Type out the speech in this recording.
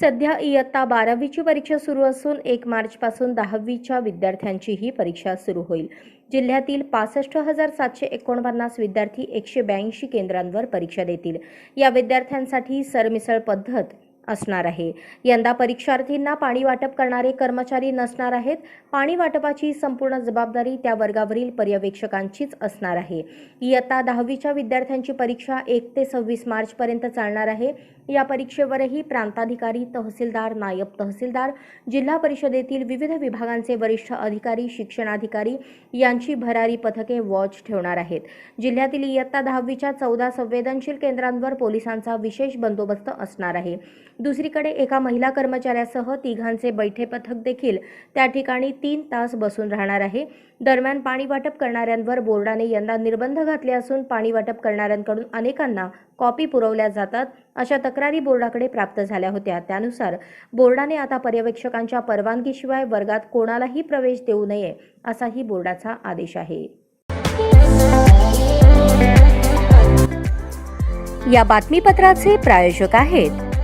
सध्या इयत्ता बारावीची परीक्षा सुरू असून एक मार्चपासून दहावीच्या विद्यार्थ्यांची ही परीक्षा सुरू होईल. जिल्ह्यातील पासष्ट हजार सातशे एकोणपन्नास विद्यार्थी एकशे ब्याऐंशी केंद्रांवर परीक्षा देतील. या विद्यार्थ्यांसाठी सरमिसळ पद्धत असणार आहे. यंदा परीक्षार्थींना पाणी वाटप करणारे कर्मचारी नसणार आहेत. पाणी वाटपाची संपूर्ण जबाबदारी त्या वर्गावरील पर्यवेक्षकांचीच असणार आहे. इयत्ता दहावीच्या विद्यार्थ्यांची परीक्षा एक ते सव्वीस मार्चपर्यंत चालणार आहे. या परीक्षेवरही प्रांताधिकारी तहसीलदार नायब तहसीलदार जिल्हा परिषदेतील विविध विभागांचे वरिष्ठ अधिकारी शिक्षणाधिकारी यांची भरारी पथके वॉच ठेवणार आहेत. जिल्ह्यातील इयत्ता दहावीच्या चौदा संवेदनशील केंद्रांवर पोलिसांचा विशेष बंदोबस्त असणार आहे. दुसरीकडे एका महिला कर्मचाऱ्यासह तिघांचे बैठे पथक देखील त्या ठिकाणी तीन तास बसून राहणार आहे. दरम्यान पाणी वाटप करणाऱ्यांवर बोर्डाने यंदा निर्बंध घातले असून पाणी वाटप करणाऱ्यांकडून अनेकांना कॉपी पुरवल्या जातात अशा तक्रारी बोर्डाकडे प्राप्त झाल्या होत्या. त्यानुसार बोर्डाने आता पर्यवेक्षकांच्या परवानगीशिवाय वर्गात कोणालाही प्रवेश देऊ नये असाही बोर्डाचा आदेश आहे. या बातमीपत्राचे प्रायोजक आहेत